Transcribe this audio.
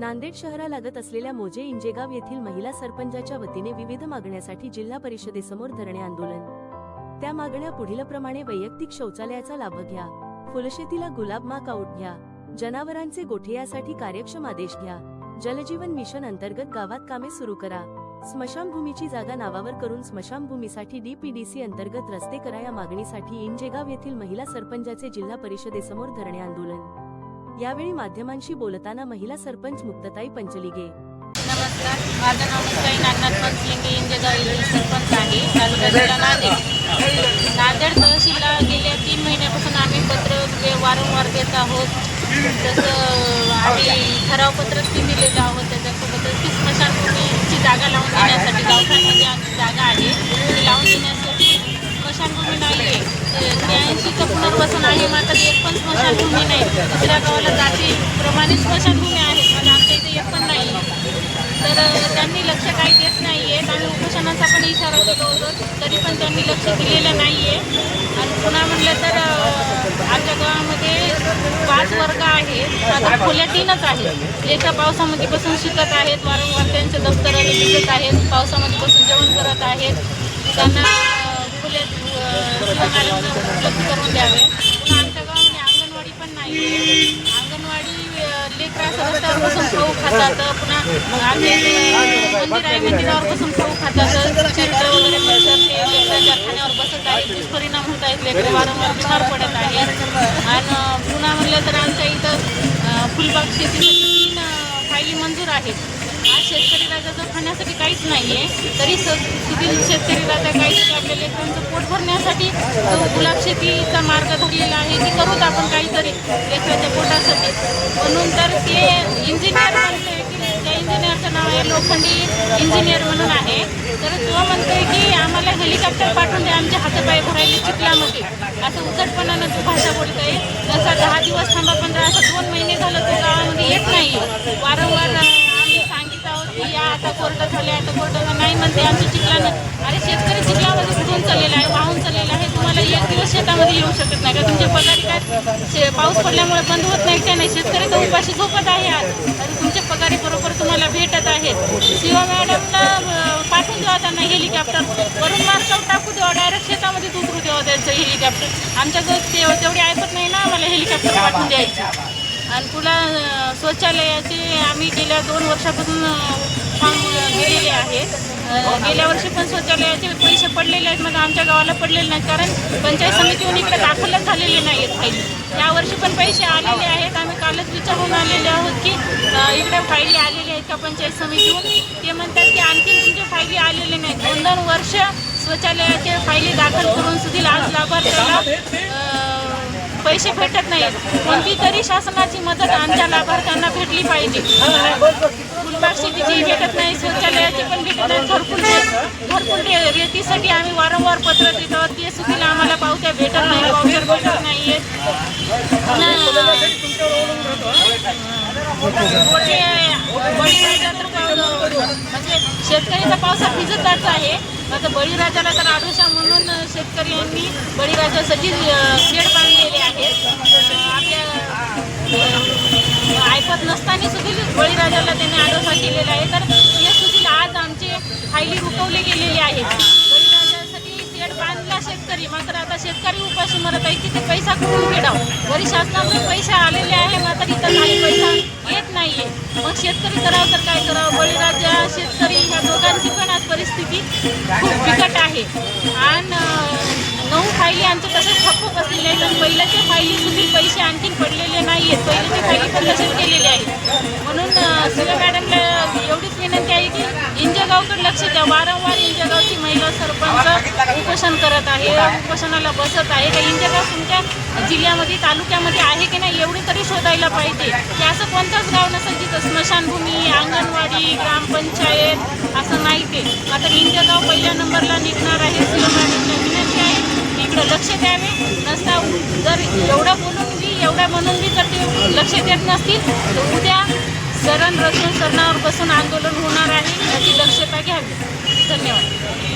नांदेड शहरालागत असलेल्या मोजे इंजेगाव येथील महिला सरपंचाच्या वतीने विविध मागण्यासाठी जिल्हा परिषदेसमोर धरणे आंदोलन. त्या मागण्या पुढीलप्रमाणे वैयक्तिक शौचालयाचा लाभ घ्या. फुलशेतीला गुलाब माक आऊट घ्या. जनावरांचे गोठे यासाठी कार्यक्षम आदेश घ्या. जलजीवन मिशन अंतर्गत गावात कामे सुरू करा. स्मशानभूमीची जागा नावावर करून स्मशानभूमीसाठी डीपीडीसी अंतर्गत रस्ते करा या मागणीसाठी इंजेगाव येथील महिला सरपंचाचे जिल्हा परिषदेसमोर धरणे आंदोलन. यावेळी माध्यमांशी बोलताना महिला सरपंच मुक्तताई पंचलिगे. नमस्कार. माझं नाव मुक्ताई नागनाथ पंचलिंगे इंजेगाव सरपंच आहे. नांदेड. नांदेड तहसीलला गेल्या तीन महिन्यापासून आम्ही पत्र वारंवार देत आहोत तसं आम्ही ठरावपत्र ती दिलेलं आहोत त्याच्यासोबतच ती स्मशानभूमीची जागा लावून देण्यासाठी गावठाणमध्ये आमची जागा आहे. ती लावून देण्यासाठी स्मशानभूमी नाही आहे त्र्याऐंशीचं पुनर्वसन एक पण स्मशानभूमी नाही. दुसऱ्या गावाला जाती प्रमाणे स्मशानभूमी आहेत पण आमच्या इथे एक पण नाही. आहे तर त्यांनी लक्ष काही देत नाही आहेत आम्ही उपोषणाचा पण इशारा दिला होतो तरी पण त्यांनी लक्ष दिलेलं नाही आहे आणि पुन्हा म्हणलं तर आमच्या गावामध्ये पाच वर्ग आहेत. आता खोल्या तीनच आहेत. एका पावसामध्ये बसून शिकत आहेत वारंवार त्यांच्या दफ्तराला दिसत आहेत पावसामध्ये बसून जेवण करत आहेत. त्यांना अ, खुले अ, शिवणारे उपलब्ध करून द्यावे पुन्हा आमच्या गावामध्ये अंगणवाडी पण नाही आहे अंगणवाडी अ, लेकरं असं रस्त्यावर बसून खाऊ खातात पुन्हा मंदिर आहे मंदिरावर बसून खाऊ खातात. चिरडं वगैरे मिळतात ते लेकरांच्या खाण्यावर बसत आहेत. दुष्परिणाम होत आहेत. लेकरं वारंवार बिमार पडत आहेत. आणि पुन्हा म्हणलं तर आमच्या इथं फुलबाग शेतीसाठी तीन फायली मंजूर आहेत. आज शेतकरी राजाचं खाण्यासाठी काहीच नाही आहे तरी सुधील शेतकरी राजा काहीतरी आपल्या लेकरांचं पोट भरण्यासाठी तो गुलाब शेतीचा मार्ग धरलेला आहे. की करूत आपण काहीतरी लेकराच्या पोटासाठी. म्हणून तर ते इंजिनियर म्हणते की त्या इंजिनियरचं नाव आहे लोखंडी इंजिनियर म्हणून आहे. तर तो म्हणतोय की आम्हाला हेलिकॉप्टर पाठवून द्या आमचे हातपाय भरायले चिखलामध्ये असं उचटपणानं तो भाषा बोलतोय. जसा दहा दिवस थांबा पंधरा असं दोन महिने झालं तो गावामध्ये येत नाही. वारंवार आम्ही सांगित आहोत की या आता कोर्ट झाले आता कोर्ट नाही म्हणते आमच्या चिखलानं. अरे शेतकरी चिखलामध्ये कुठून चाललेला आहे वाहून चाललेला आहे. शेतामध्ये येऊ शकत नाही. का तुमचे पगारी काय? शे- पाऊस पडल्यामुळे बंद होत नाही का नाही? शेतकरी तर उपाशी झोपत आहे आज. आणि तुमचे पगारी बरोबर तुम्हाला भेटत आहेत शिवा मॅडमला पाठवून द्यावा त्यांना हेलिकॉप्टर. वरून मार्कावर टाकू द्यावा डायरेक्ट शेतामध्ये उतरू द्यावा त्यांचं हेलिकॉप्टर. आमच्या घर ते तेवढी ऐकत नाही ना. आम्हाला हेलिकॉप्टर पाठवून द्यायचं. आणि पुन्हा शौचालयाचे आम्ही गेल्या दोन वर्षापासून फॉर्म दिलेले आहे. गेल्या वर्षी पण शौचालयाचे पैसे पडलेले आहेत मग आमच्या गावाला पडलेले नाहीत. कारण पंचायत समितीहून इकडे दाखलच झालेले नाही आहेत फाईली यावर्षी पण पैसे आलेले आहेत. आम्ही कालच विचारून आलेले आहोत की इकडे फायली आलेल्या आहेत का पंचायत समितीहून? ते म्हणतात की आणखी तुमचे फायली आलेले नाहीत. दोन दोन वर्ष शौचालयाचे फायली दाखल करून सुद्धा आज लाभार्थ्याला पैसे भेटत नाहीत. कोणती तरी शासनाची मदत आमच्या लाभार्थ्यांना भेटली पाहिजे. फुलबाग शेतीची भेटत नाही शौचालयाची पण भेटत नाही. भरपूर भरपूर रेतीसाठी आम्ही वारंवार पत्र देतो. ते सुद्धा आम्हाला पावत्या भेटत नाही पावत्या भेटत नाही म्हणजे शेतकरीचा पावसा भिजत जात आहे. आता बळीराजाला तर आडोशा म्हणून शेतकऱ्यांनी बळीराजासाठी सजी शेड आपल्या ऐकत नसताना सुद्धा बळीराजाला त्यांनी आडोसा केलेला आहे तर हे सुधील आज आमचे फायली रुकवले गेलेले आहेत. बळीराजासाठी शेड बांधला शेतकरी मात्र आता शेतकरी उपाशी मरत आहे की ते पैसा कुठून फेडाव? वरी शासनाकडून पैसे आलेले आहे मात्र इथं काही पैसा येत नाहीये. मग शेतकरी करावं तर काय करावं? बळीराजा शेतकरी ह्या दोघांची पण आज परिस्थिती खूप बिकट आहे. आणि नऊ फायली आमचं तसेच ठप्प बसलेले आहेत आणि पहिल्याच्या फायली सुद्धा पैसे आणखीन पडलेले नाही आहेत पहिल्याच्या फायली पण तसेच केलेले आहेत. म्हणून शिव मॅडमला एवढीच विनंती आहे की इंजगावकडे लक्ष द्या. वारंवार इंजगावची महिला सरपंच उपोषण करत आहे उपोषणाला बसत आहे. तर इंजगाव तुमच्या जिल्ह्यामध्ये तालुक्यामध्ये आहे की नाही एवढी तरी शोधायला पाहिजे. की असं कोणतंच गाव नसेल जिथं स्मशानभूमी अंगणवाडी ग्रामपंचायत असं नाही ते. आता इंजगाव पहिल्या नंबरला निघणार आहे शिव मॅडमला इकडं लक्ष द्यावे नसता जर एवढं बोलून बी एवढ्या म्हणून बी जर ते लक्ष देत नसतील तर उद्या सरण रचून सरणावर बसून आंदोलन होणार आहे याची दक्षता घ्यावी. धन्यवाद.